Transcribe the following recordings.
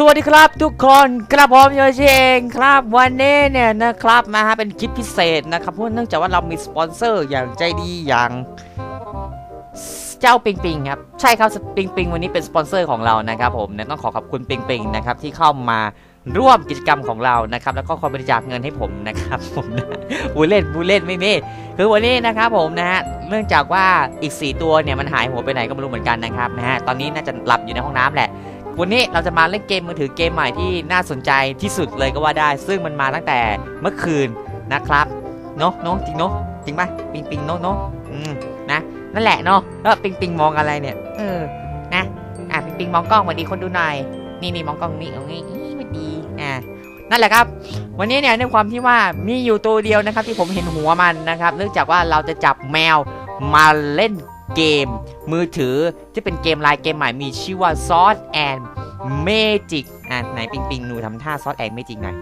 สวัสดีครับทุกคนกระผมโยชิเองครับวันนี้เนี่ยนะครับนะฮะเป็นคลิปพิเศษนะครับเพราะเนื่องจากว่าเรามีสปอนเซอร์อย่างใจดีอย่างเจ้าปิงปิงครับใช่ครับปิงปิงวันนี้เป็นสปอนเซอร์ของเรานะครับผมเนี่ยต้องขอขอบคุณปิงปิงนะครับที่เข้ามาร่วมกิจกรรมของเรานะครับแล้วก็คอยบริจาคเงินให้ผมนะครับผมนะบูเล่นบูเล่นไม่เมีคือวันนี้นะครับผมนะฮะเนื่องจากว่าอีก 4 ตัวเนี่ยมันหายหัวไปไหนก็ไม่รู้เหมือนกันนะครับนะฮะตอนนี้น่าจะหลับอยู่ในห้องน้ำแหละ วันนี้เราจะมาเล่นเกมมือถือเกมใหม่ที่น่าสนใจที่สุดเลยก็ว่าได้ ซึ่งมันมาตั้งแต่เมื่อคืนนะครับเนาะเนาะจริงเนาะจริงปะปิงปิงเนาะเนาะอืมนะนั่นแหละเนาะแล้วปิงปิงมองอะไรเนี่ยเออนะอะปิงปิงมองกล้องสวัสดีคนดูหน่อยนี่นี่มองกล้องนี่เอางี้อีสวัสดีอะนั่นแหละครับ วันนี้เนี่ยในความที่ว่ามีอยู่ตัวเดียวนะครับ ที่ผมเห็นหัวมันนะครับ เนื่องจากว่าเราจะจับแมวมาเล่น เกม มือถือที่เป็นเกมลายเกมใหม่มีชื่อว่า Sword and Magic อะไหนปิงปิงหนูทำท่า Sword and Magic หน่อย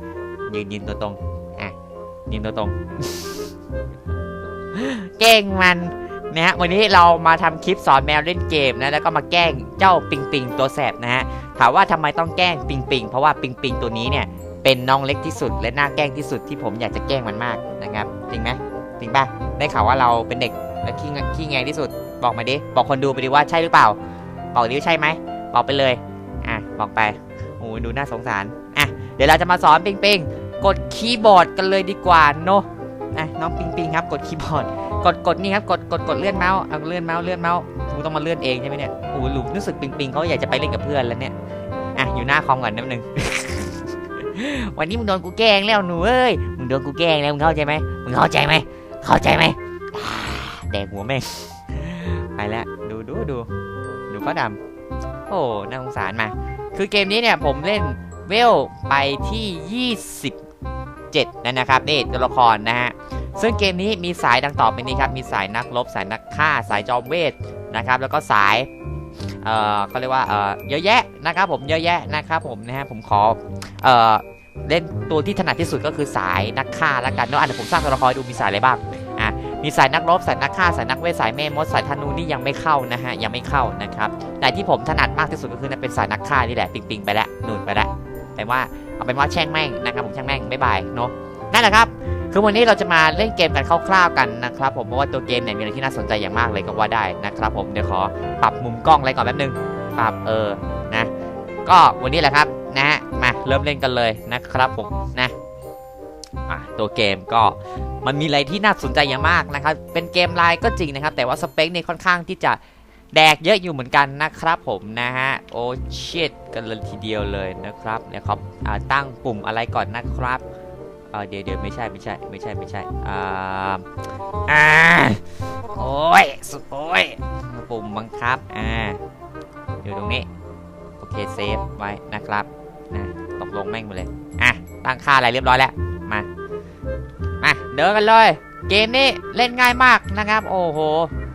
ยืนยืนตัวตรงอะยืนตัวตรงเก่งมันนะฮะวันนี้เรามาทำคลิปสอนแมวเล่นเกมนะแล้วก็มาแกล้งเจ้าปิงปิงตัวแสบนะฮะถามว่าทำไมต้องแกล้งปิงปิงเพราะว่าปิงปิงตัวนี้เนี่ยเป็นน้องเล็กที่สุด และน่าแกล้งที่สุดที่ผมอยากจะแกล้งมันมากนะครับจริงไหมจริงป่ะได้ข่าวว่าเราเป็นเด็กและขี้ขี้แงที่สุด บอกมาดิ บอกคนดูไปดิว่าใช่หรือเปล่า บอกดิว่าใช่ไหม บอกไปเลย อะ บอกไป โอ้ยดูน่าสงสาร อะ เดี๋ยวเราจะมาสอนปิงปิงกดคีย์บอร์ดกันเลยดีกว่าเนอะอะน้องปิงปิงครับ กดคีย์บอร์ด กดกดนี่ครับ กดกดกดเลื่อนเมาส์เอาเลื่อนเมาส์เลื่อนเมาส์กูต้องมาเลื่อนเองใช่ไหมเนี่ย โอ้ยหลุมรู้สึกปิงปิงเขาอยากจะไปเล่นกับเพื่อนแล้วเนี่ย อะ อยู่หน้าคอมก่อนนิดนึงวันนี้มึงโดนกูแกล้งแล้วหนูเอ้ย มึงโดนกูแกล้งแล้วมึงเข้าใจไหมมึงเข้าใจไหม เข้าใจไหมแดกหัวแม่ง ไปแล้วดูดูดูดูก็ดำโอ้น่าสงสารมา คือเกมนี้เนี่ยผมเล่นเวลไปที่ 27 นั่นนะครับนี่ตัวละครนะฮะซึ่งเกมนี้มีสายดังต่อไปนี้ครับ มีสายนักรบสายนักฆ่าสายจอมเวทนะครับ แล้วก็สายเอ่อเขาเรียกว่าเอ่อเยอะแยะนะครับผมเยอะแยะนะครับผมนะฮะผมขอเอ่อเล่นตัวที่ถนัดที่สุดก็คือสายนักฆ่าแล้วกันเนาะอะเดี๋ยวผมสร้างตัวละครดูมีสายอะไรบ้าง มีสายนักรบสายนักฆ่าสายนักเวทสายเมฆมดสายธนูนี่ยังไม่เข้านะฮะยังไม่เข้านะครับแต่ที่ผมถนัดมากที่สุดก็คือเป็นสายนักฆ่านี่แหละปิงปิงไปแล้วนุนไปแล้วแต่ว่าเอาเป็นว่าแช่งแม่งนะครับผมแช่งแม่งบ๊ายบายเนาะนั่นแหละครับคือวันนี้เราจะมาเล่นเกมกันคร่าวๆกันนะครับผมเพราะว่าตัวเกมเนี่ยมีอะไรที่น่าสนใจอย่างมากเลยก็ว่าได้นะครับผมเดี๋ยวขอปรับมุมกล้องอะไรก่อนแป๊บนึงปรับเออนะ ก็วันนี้แหละครับนะฮะมาเริ่มเล่นกันเลยนะครับผมนะ ตัวเกมก็มันมีอะไรที่น่าสนใจอย่างมากนะครับ เป็นเกมไลน์ก็จริงนะครับ แต่ว่าสเปคเนี่ยค่อนข้างที่จะแดกเยอะอยู่เหมือนกันนะครับผมนะฮะ โอ้ชิตกันเลยทีเดียวเลยนะครับเนี่ยครับอ่าตั้งปุ่มอะไรก่อนนะครับเอ่อเดี๋ยวเดี๋ยวไม่ใช่ไม่ใช่ไม่ใช่ไม่ใช่อ่าอ่าโอ้ยสุดโอ้ยปุ่มบังคับอ่าอยู่ตรงนี้ โอเคเซฟไว้นะครับนะตกลงแม่งไปเลย อะ ตั้งค่าอะไรเรียบร้อยแล้ว มา มาเดินกันเลย เกมนี้เล่นง่ายมากนะครับ โอ้โห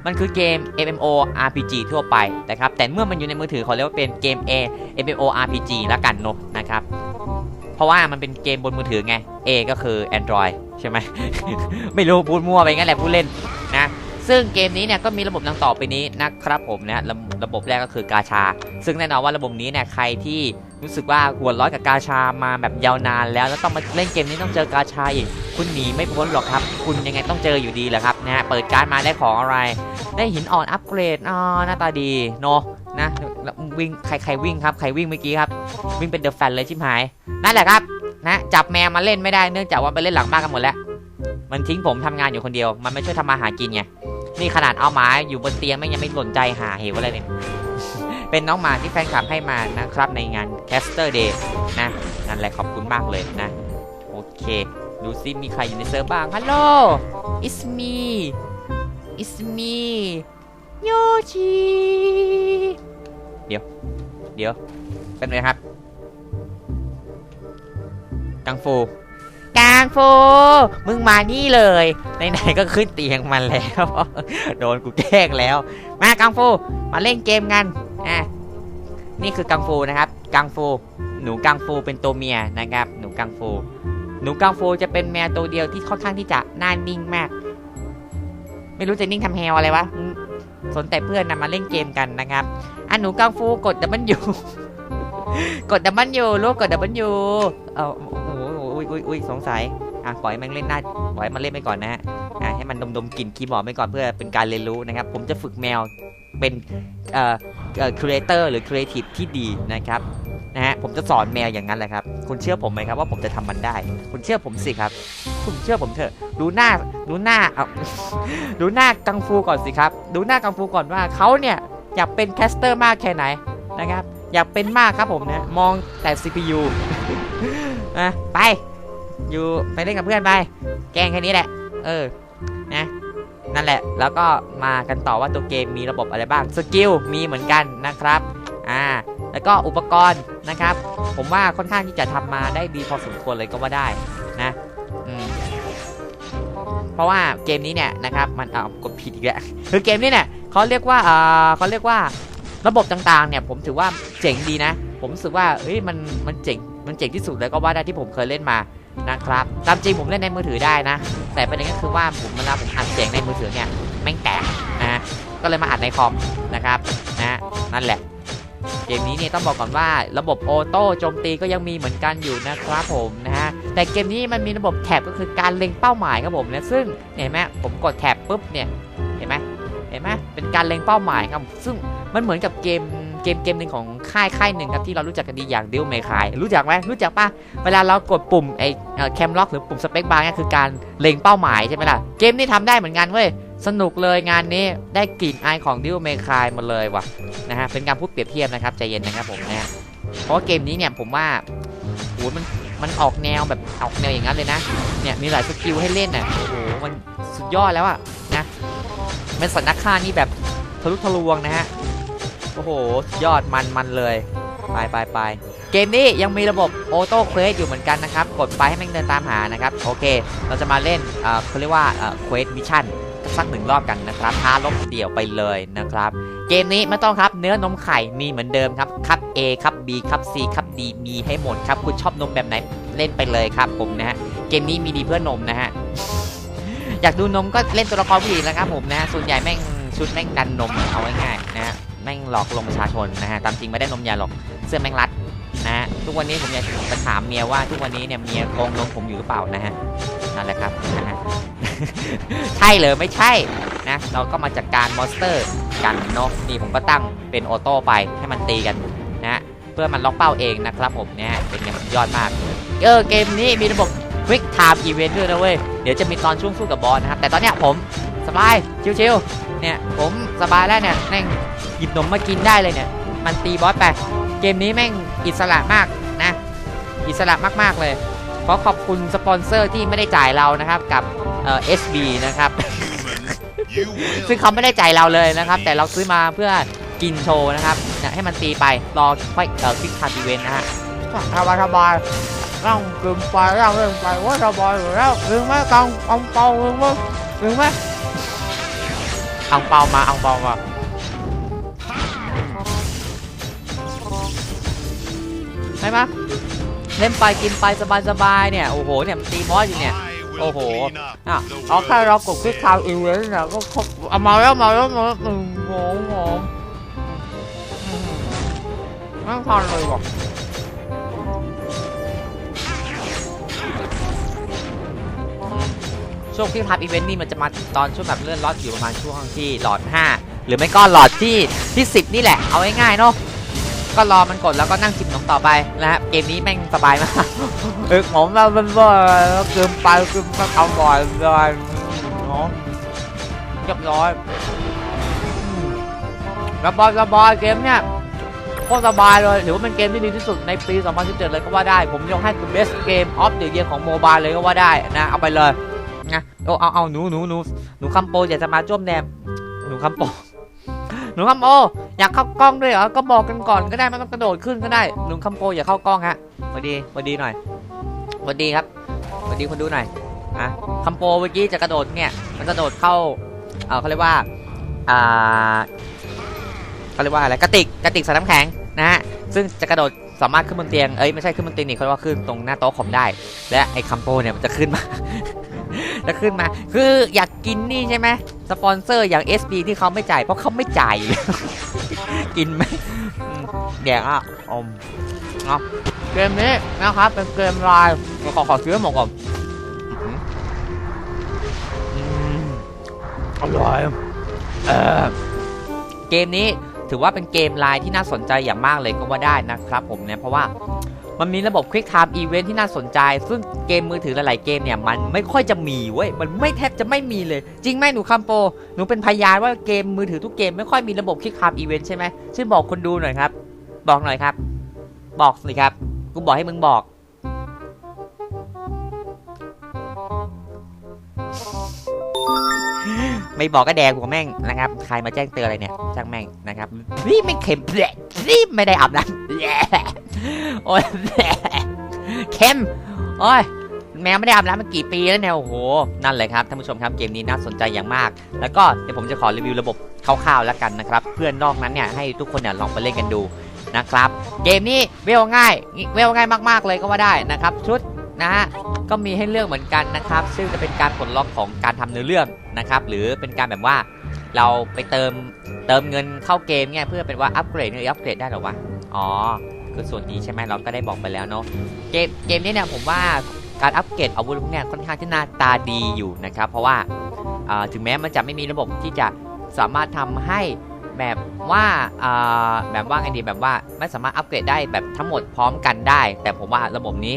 มันคือเกม MMO RPG ทั่วไปนะครับ แต่เมื่อมันอยู่ในมือถือเขาเรียกว่าเป็นเกม A MMO RPG ละกันเนอะนะครับ เพราะว่ามันเป็นเกมบนมือถือไง A ก็คือ Android ใช่ไหม ไม่รู้พูดมั่วไปงั้นแหละพูดเล่นนะซึ่งเกมนี้เนี่ยก็มีระบบดังต่อไปนี้นะครับผมนะระระบบแรกก็คือกาชา ซึ่งแน่นอนว่าระบบนี้เนี่ยใครที่ รู้สึกว่าหัวร้อยกับกาชามาแบบยาวนานแล้วแล้วต้องมาเล่นเกมนี้ต้องเจอกาชาอีก คุณหนีไม่พ้นหรอกครับ คุณยังไงต้องเจออยู่ดีแหละครับนะฮะเปิดการดมาได้ของอะไร ได้หินอ่อนอัปเกรดอ๋อหน้าตาดีเนาะนะวิ่งใครใครวิ่งครับใครวิ่งเมื่อกี้ครับ วิ่งเป็นเดอะแฟนเลยชิบหายนั่นแหละครับนะจับแมวมาเล่นไม่ได้เนื่องจากว่าไปเล่นหลังบ้านกันหมดแล้ว มันทิ้งผมทำงานอยู่คนเดียว มันไม่ช่วยทำมาหากินไงนี่ขนาดเอาหมาอยู่บนเตียงแม่งยังไม่สนใจหาเหวอะไรเลย เป็นน้องหมาที่แฟนคลับให้มานะครับในงาน Caster Day นะนั่นแหละขอบคุณมากเลยนะ โอเค ดูซิมีใครอยู่ในเซิร์ฟบ้างฮัลโหล it's me it's me โยชิเดี๋ยว เดี๋ยวเป็นไงครับ กังฟู กังฟู มึงมานี่เลย ไหนๆก็ขึ้นเตียงมันแล้ว โดนกูแกล้งแล้ว มากังฟู มาเล่นเกมกัน อะนี่คือกังฟูนะครับ กังฟู หนูกังฟูเป็นตัวเมียนะครับ หนูกังฟู หนูกังฟูจะเป็นแมวตัวเดียวที่ค่อนข้างที่จะน่านิ่งมาก ไม่รู้จะนิ่งทำแฮวอะไรวะ สนแต่เพื่อนนะมาเล่นเกมกันนะครับ อะหนูกังฟูกดแต่มันอยู่กดดับมันอยู่ลูกกดดับมันอยู่เอาโอ้โหอุ้ยอุ้ยอุ้ยสงสัย อะปล่อยม่งเล่นหน้าปล่อยมันเล่นไปก่อนนะฮะอะให้มันดมดมกลิ่นคีย์บอร์ดไปก่อนเพื่อเป็นการเรียนรู้นะครับ ผมจะฝึกแมวเป็นเอ่อเอ่อครีเอเตอร์หรือครีเอทีฟที่ดีนะครับนะฮะผมจะสอนแมวอย่างนั้นแหละครับ คุณเชื่อผมไหมครับว่าผมจะทำมันได้ คุณเชื่อผมสิครับ คุณเชื่อผมเถอะ ดูหน้าดูหน้าเอาดูหน้ากังฟูก่อนสิครับ ดูหน้ากังฟูก่อนว่าเขาเนี่ยอยากเป็นแคสเตอร์มากแค่ไหนนะครับ อยากเป็นมากครับผมนะมองแต่ CPU นะไป อยู่ไปเล่นกับเพื่อนไป แกงแค่นี้แหละ เออ นะ นั่นแหละ แล้วก็มากันต่อว่าตัวเกมมีระบบอะไรบ้าง สกิลมีเหมือนกันนะครับ อ่า แล้วก็อุปกรณ์นะครับ ผมว่าค่อนข้างที่จะทำมาได้ดีพอสมควรเลยก็ว่าได้นะอืมเพราะว่าเกมนี้เนี่ยนะครับ มันเอากดผิดอีกแล้ว คือเกมนี้เนี่ยเขาเรียกว่าเอ่อเขาเรียกว่าระบบต่างๆ เนี่ยผมถือว่าเจ๋งดีนะ ผมรู้สึกว่าเฮ้ยมันมันเจ๋งมันเจ๋งที่สุดเลยก็ว่าได้ที่ผมเคยเล่นมา นะครับตามจริงผมเล่นในมือถือได้นะ แต่ประเด็นก็คือว่าผมเวลาผมอัดเสียงในมือถือเนี่ยแม่งแตกนะฮะก็เลยมาอัดในคอมนะครับนะนั่นแหละ เกมนี้เนี่ยต้องบอกก่อนว่าระบบออโต้โจมตีก็ยังมีเหมือนกันอยู่นะครับผมนะฮะแต่เกมนี้มันมีระบบแท็บก็คือการเล็งเป้าหมายครับผมนะซึ่งเห็นไหมผมกดแท็บปุ๊บเนี่ยเห็นไหมเห็นไหมเป็นการเล็งเป้าหมายครับซึ่งมันเหมือนกับเกม เกมเกมหนึ่งของค่ายค่ายหนึ่งครับที่เรารู้จักกันดีอย่างดิวเมคายรู้จักไหมรู้จักปะเวลาเรากดปุ่มไอ้แคมล็อกหรือปุ่มสเปคบาร์เนี่ยคือการเล็งเป้าหมายใช่ไหมล่ะเกมนี้ทำได้เหมือนกันเว้ยสนุกเลยงานนี้ได้กลิ่นอายของดิวเมคายมาเลยว่ะนะฮะเป็นการพูดเปรียบเทียบนะครับใจเย็นนะครับผมนะฮะเพราะเกมนี้เนี่ยผมว่าโหมันมันออกแนวแบบออกแนวอย่างนั้นเลยนะเนี่ยมีหลายสกิลให้เล่นน่ะโอ้โหมันสุดยอดแล้วอะนะเป็นสันนักฆ่านี่แบบทะลุทะลวงนะฮะ โอ้โห ยอดมันมันเลย ไปไปไปเกมนี้ยังมีระบบออโต้เควสอยู่เหมือนกันนะครับ กดไปให้แม่งเดินตามหานะครับ โอเค เราจะมาเล่นเขาเรียกว่าเควสมิชชั่นสักหนึ่งรอบกันนะครับท้าลบเดี่ยวไปเลยนะครับ เกมนี้ไม่ต้องครับเนื้อนมไข่มีเหมือนเดิมครับครับ A ครับ B ครับ C ครับ D มีให้หมดครับ คุณชอบนมแบบไหนเล่นไปเลยครับผมนะฮะเกมนี้มีดีเพื่อนนมนะฮะอยากดูนมก็เล่นตัวละครผู้หญิงนะครับผมนะส่วนใหญ่แม่งชุดแม่งดันนมเอาง่ายๆนะฮะ ม่งหลอกลวงประชาชนนะฮะตามจริงไม่ได้นมยาหรอกเสื้อแม่งรัดนะฮะทุกวันนี้ผมอยากจะถามเมียว่าทุกวันนี้เนี่ยเมียโกงนมผมอยู่หรือเปล่านะฮะนั่นแหละครับนะฮะใช่เลยไม่ใช่นะเราก็มาจัดการมอนสเตอร์กันเนาะนี่ผมก็ตั้งเป็นออโต้ไปให้มันตีกันนะเพื่อมันล็อกเป้าเองนะครับผมเนี่ยเป็นอย่างยอดมากเออเกมนี้มีระบบ Quick Time Event ด้วยนะเว้ย เดี๋ยวจะมีตอนช่วงสู้กับบอสนะครับ แต่ตอนเนี้ยผมสบาย ชิวๆ เนี่ยผมสบายแล้วเนี่ยแม่งหยิบนมมากินได้เลยเนี่ย มันตีบอสไป เกมนี้แม่งอิสระมากนะ อิสระมากๆเลยขอขอบคุณสปอนเซอร์ที่ไม่ได้จ่ายเรานะครับกับเอ่อ SB นะครับ ซึ่งเขาไม่ได้จ่ายเราเลยนะครับ แต่เราซื้อมาเพื่อกินโชว์นะครับเนี่ยให้มันตีไปรอค่อยเอ่อคลิกคาร์ดีเวนนะฮะสบายสบายร่างกึมไปร่างเรื่องไปว่าสบายอยู่แล้วถึงไหมกังอังเปาถึงไหมถึงไหม อังเปามาอังเปามาใช่ไหมเล่นไปกินไปสบายสบายๆเนี่ย โอ้โหเนี่ยมันตีบอสอยู่เนี่ย โอ้โหอะเอาแค่เรากดคลิกทางอีเวนต์เนี่ยก็ครบเอามาแล้วมาแล้วมาแล้วอืมโหโหอืมไม่ทันเลยว่ะ ช่วงที่ทับอีเวนต์นี่มันจะมาตอนช่วงแบบเลื่อนล็อตอยู่ประมาณช่วงที่หลอด 5 หรือไม่ก็หลอดที่ที่ 10 นี่แหละ เอาง่ายๆเนาะก็รอมันกดแล้วก็นั่งจิบนมต่อไปนะฮะเกมนี้แม่งสบายมากเออผมเราเป็นบ่อยเกินไปเกินไปทำบ่อยเลยเนาะเรียบร้อยอืมสบายสบายเกมเนี่ยโคตรสบายเลยถือว่าเป็นเกมที่ดีที่สุดในปี 2017 เลยก็ว่าได้ ผมยกให้คือ best game of the year ของโมบายเลยก็ว่าได้นะ เอาไปเลย นะโอ้เอาเอาหนูหนูหนูหนูคัมโปอยากจะมาจ้วมแนมหนูคัมโปหนูคัมโปอยากเข้ากล้องด้วยเหรอก็บอกกันก่อนก็ได้ไม่ต้องกระโดดขึ้นก็ได้หนูคัมโปอย่าเข้ากล้องฮะสวัสดีสวัสดีหน่อยสวัสดีครับสวัสดีคนดูหน่อยอะคัมโปเมื่อกี้จะกระโดดเนี่ยมันกระโดดเข้าเออเขาเรียกว่าอ่าเขาเรียกว่าอะไรกระติกกระติกใส่น้ำแข็งนะฮะซึ่งจะกระโดดสามารถขึ้นบนเตียง เอ้ยไม่ใช่ขึ้นบนเตียงนี่เขาเรียกว่าขึ้นตรงหน้าโต๊ะคอมได้ และไอ้คัมโปเนี่ยมันจะขึ้นมา จะขึ้นมา คืออยากกินนี่ใช่ไหมสปอนเซอร์อย่าง SB ที่เขาไม่จ่ายเพราะเขาไม่จ่ายอยู่แล้วกินไหมอืมแดกอะอมเนาะเกมนี้นะครับ เป็นเกมไลน์ขอขอซื้อหมดก่อนอื้อหืออืมอร่อยเออเกมนี้ถือว่าเป็นเกมไลน์ที่น่าสนใจอย่างมากเลยก็ว่าได้นะครับผมเนี่ยเพราะว่า มันมีระบบ Quick Time Event ที่น่าสนใจ ซึ่งเกมมือถือหลายๆเกมเนี่ย มันไม่ค่อยจะมีเว้ย มันไม่แทบจะไม่มีเลย จริงไหมหนูคัมโป หนูเป็นพยานว่าเกมมือถือทุกเกมไม่ค่อยมีระบบ Quick Time Event ใช่ไหมช่วยบอกคนดูหน่อยครับ บอกหน่อยครับ บอกสิครับ กูบอกให้มึงบอก ไม่บอกก็แดงหัวแม่งนะครับ ใครมาแจ้งเตือนอะไรเนี่ยช่างแม่งนะครับนี่ไม่เข็มแหลนี่ไม่ได้อาบน้ำและโอ้ยแหลเข็มโอ้ยแมวไม่ได้อาบน้ำมากี่ปีแล้วเนี่ยโอ้โหนั่นเลยครับท่านผู้ชมครับเกมนี้น่าสนใจอย่างมาก แล้วก็เดี๋ยวผมจะขอรีวิวระบบคร่าวๆแล้วกันนะครับ เพื่อนนอกนั้นเนี่ยให้ทุกคนเนี่ยลองไปเล่นกันดูนะครับ เกมนี้เวลง่ายเวลง่ายมากๆเลยก็ว่าได้นะครับชุดนะฮะ ก็มีให้เลือกเหมือนกันนะครับ ซึ่งจะเป็นการปลดล็อกของการทำเนื้อเรื่องนะครับ หรือเป็นการแบบว่าเราไปเติมเติมเงินเข้าเกมเนี่ยเพื่อเป็นว่าอัปเกรดเนี่ยอัปเกรดได้หรอวะอ๋อคือส่วนนี้ใช่ไหมเราก็ได้บอกไปแล้วเนาะเกมเกมนี้เนี่ยผมว่าการอัปเกรดอาวุธพวกเนี่ยค่อนข้างที่หน้าตาดีอยู่นะครับ เพราะว่าถึงแม้มันจะไม่มีระบบที่จะสามารถทำให้แบบว่าอ่าแบบว่าไงดีแบบว่าไม่สามารถอัปเกรดได้แบบทั้งหมดพร้อมกันได้ แต่ผมว่าระบบนี้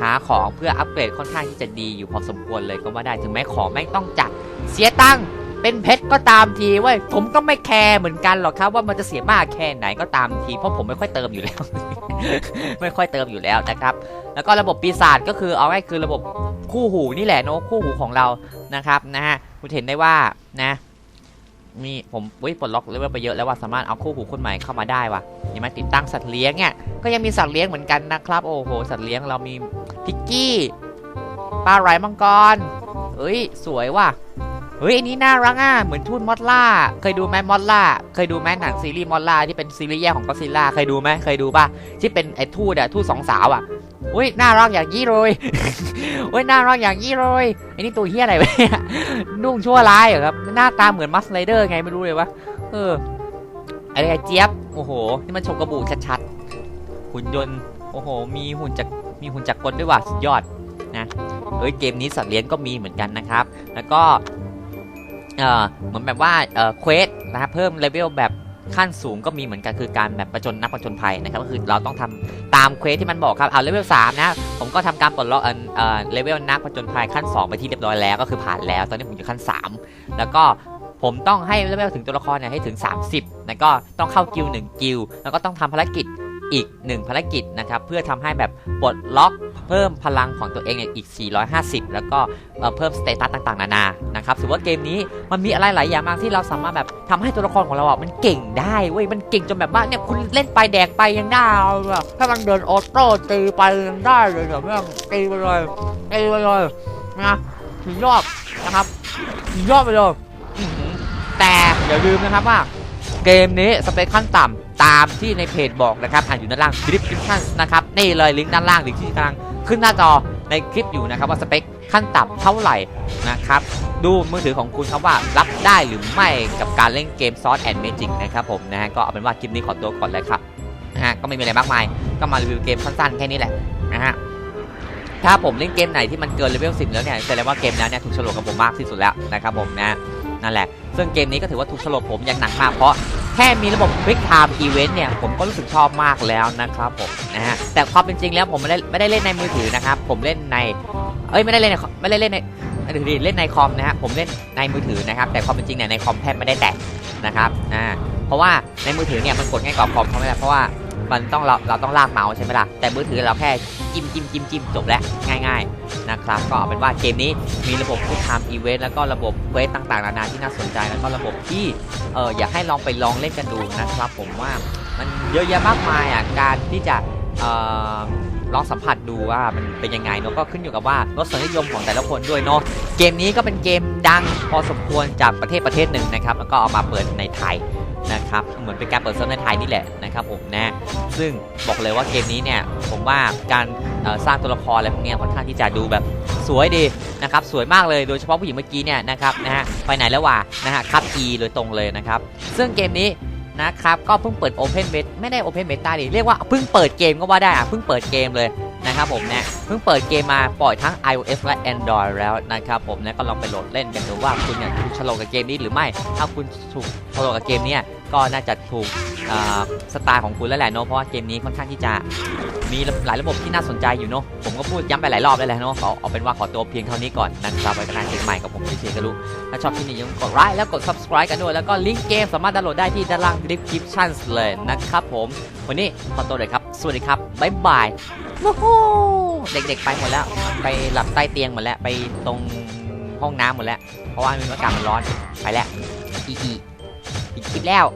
หาของเพื่ออัปเกรดค่อนข้างที่จะดีอยู่พอสมควรเลยก็ว่าได้ถึงแม้ของแม่ต้องจัดเสียตังค์เป็นเพชรก็ตามทีเว้ยผมก็ไม่แคร์เหมือนกันหรอกครับ ว่ามันจะเสียมากแค่ไหนก็ตามทีเพราะผมไม่ค่อยเติมอยู่แล้ว ไม่ค่อยเติมอยู่แล้วนะครับ แล้วก็ระบบปีศาจก็คือเอาง่ายคือระบบคู่หูนี่แหละเนาะคู่หูของเรานะครับนะฮะคุณเห็นได้ว่านะ มีผมวิปลดล็อกเลเวลไปเยอะแล้วว่าสามารถเอาคู่หูคนใหม่เข้ามาได้ว่ะยังมาติดตั้งสัตว์เลี้ยงเนี่ยก็ยังมีสัตว์เลี้ยงเหมือนกันนะครับโอ้โหสัตว์เลี้ยงเรามีพิกกี้ปลาไหลมังกรเฮ้ยสวยว่ะเฮ้ยอันนี้น่ารักอะเหมือนทูตมอสล่า เคยดูไหมมอสล่า เคยดูไหมหนังซีรีส์มอสล่าที่เป็นซีรีส์แยกของก็ซิล่าเคยดูไหมเคยดูป่ะที่เป็นไอ้ทูตอะทูตสองสาวอะ อุ้ยน่ารักอย่างยี่เลยอุ้ยน่ารักอย่างยี่เลยไอ้นี่ตัวเฮียอะไรวะเนุ่งชั่วร้ายเหรอครับ หน้าตาเหมือนมัสไลเดอร์ไงไม่รู้เลยวะเอออะไอ้เจี๊ยบ โอ้โห นี่มันโชกระบูชัดๆ หุ่นยนต์ โอ้โห มีหุ่นจาก มีหุ่นจักรกลด้วยว่ะสุดยอดนะ เอ้ย เกมนี้สัตว์เลี้ยงก็มีเหมือนกันนะครับ แล้วก็ เออเหมือนแบบว่า เออเควสนะครับ เพิ่มเลเวลแบบ ขั้นสูงก็มีเหมือนกันคือการแบบประจนนักประจนภัยนะครับก็คือเราต้องทำตามเควสที่มันบอกครับเอาเลเวล3นะผมก็ทำการปลดล็อกเออเออเลเวลนักประจนภัยขั้น 2 ไปที่เรียบร้อยแล้วก็คือผ่านแล้ว ตอนนี้ผมอยู่ขั้น 3 แล้วก็ผมต้องให้เลเวลถึงตัวละครเนี่ยให้ถึง 30 แล้วก็ต้องเข้ากิลด์หนึ่งกิลด์แล้วก็ต้องทำภารกิจอีก 1 ภารกิจนะครับเพื่อทำให้แบบปลดล็อก เพิ่มพลังของตัวเองอีก 450 แล้วก็เพิ่มสเตตัสต่างๆ นานานะครับถือว่าเกมนี้มันมีอะไรหลายอย่างมากที่เราสามารถแบบทำให้ตัวละครของเราอะมันเก่งได้เว้ยมันเก่งจนแบบว่าเนี่ยคุณเล่นไปแดกไปยังได้แบบถ้ามันเดินออโต้ตีไปยังได้เลยเนี่ยวแม่งตีไปเลยตีไปเลยนะถึงยอดนะครับถึงยอดไปเลยแต่อย่าลืมนะครับว่าเกมนี้สเปคขั้นต่ำตามที่ในเพจบอกนะครับอ่านอยู่ด้านล่าง description นะครับ นี่เลยลิงก์ด้านล่างลิงก์ที่กำลัง ขึ้นหน้าจอในคลิปอยู่นะครับว่าสเปคขั้นต่ำเท่าไหร่นะครับดูมือถือของคุณครับว่ารับได้หรือไม่กับการเล่นเกมซอสแอนด์เมจิกนะครับผมนะฮะก็เอาเป็นว่าคลิปนี้ขอตัวก่อนเลยครับนะฮะก็ไม่มีอะไรมากมาย ก็มารีวิวเกมสั้นๆแค่นี้แหละนะฮะถ้าผมเล่นเกมไหนที่มันเกินเลเวล10แล้วเนี่ยแสดงว่าเกมนั้นเนี่ยถูกฉลกกับผมมากที่สุดแล้วนะครับผมนะนั่นแหละ ซึ่งเกมนี้ก็ถือว่าถูกฉลกผมอย่างหนักมากเพราะ ค่มีระบบ Quick Time Event เนี่ย ผมก็รู้สึกชอบมากแล้วนะครับผมนะฮะแต่ความเป็นจริงแล้วผมไม่ได้ไม่ได้เล่นในมือถือนะครับ ผมเล่นใน เอ้ยไม่ได้เล่นในไม่ได้เล่นในไม่ได้เล่นในคอมนะฮะผมเล่นในมือถือนะครับ แต่ความเป็นจริงเนี่ยในคอมแทบไม่ได้แตะนะครับอ่าเพราะว่าในมือถือเนี่ยมันกดง่ายกว่าคอมเพราะอะไรเพราะว่า มันต้องเราเราต้องลากเมาส์ใช่ไหมล่ะ แต่มือถือเราแค่จิ้มจิ้มจิ้มจิ้มจบแล้วง่ายๆนะครับ ก็เอาเป็นว่าเกมนี้มีระบบ Quick Time Event แล้วก็ระบบเวสต่างๆ นานาที่น่าสนใจแล้วก็ระบบที่เอออยากให้ลองไปลองเล่นกันดูนะครับ ผมว่ามันเยอะแยะมากมายอะการที่จะเออลองสัมผัสดูว่ามันเป็นยังไงเนาะก็ขึ้นอยู่กับว่ารสนิยมของแต่ละคนด้วยเนาะเกมนี้ก็เป็นเกมดังพอสมควรจากประเทศประเทศหนึ่งนะครับแล้วก็เอามาเปิดในไทย นะครับเหมือนเป็นการเปิดเซิร์ฟในไทยนี่แหละนะครับผมนะซึ่งบอกเลยว่าเกมนี้เนี่ยผมว่าการสร้างตัวละครอะไรพวกนี้ค่อนข้างที่จะดูแบบสวยดีนะครับสวยมากเลยโดยเฉพาะผู้หญิงเมื่อกี้เนี่ยนะครับนะฮะไปไหนแล้ววะนะฮะคับ E เลยตรงเลยนะครับซึ่งเกมนี้นะครับก็เพิ่งเปิด Open Beta ไม่ได้ Open Beta ดิเรียกว่าเพิ่งเปิดเกมก็ว่าได้อะเพิ่งเปิดเกมเลย นะครับผมนะเพิ่งเปิดเกมมาปล่อยทั้ง iOS และ Android แล้วนะครับผมนะก็ลองไปโหลดเล่นกันดูว่าคุณเนี่ยถูกฉลงกับเกมนี้หรือไม่ ถ้าคุณถูกฉลงกับเกมเนี่ย ก็น่าจะถูกสไตล์ของคุณแล้วแหละเนาะเพราะว่าเกมนี้ค่อนข้างที่จะมีหลายระบบที่น่าสนใจอยู่เนาะผมก็พูดย้ำไปหลายรอบแล้วแหละเนาะขอเอาเป็นว่าขอตัวเพียงเท่านี้ก่อนนะครับไว้กันในเกมใหม่กับผมเฉยๆก็รู้ถ้าชอบคลิปนี้อย่าลืมกดไลค์แล้วกด subscribe กันด้วยแล้วก็ลิงก์เกมสามารถดาวน์โหลดได้ที่ด้านล่าง description เลยนะครับผมวันนี้ขอตัวเลยครับสวัสดีครับบ๊ายบายเด็กๆไปหมดแล้ว ไปหลับใต้เตียงหมดแล้วไปตรงห้องน้ำหมดแล้วเพราะว่ามีอากาศมันร้อนไปแล้วอีอี อีกคลิปแล้ว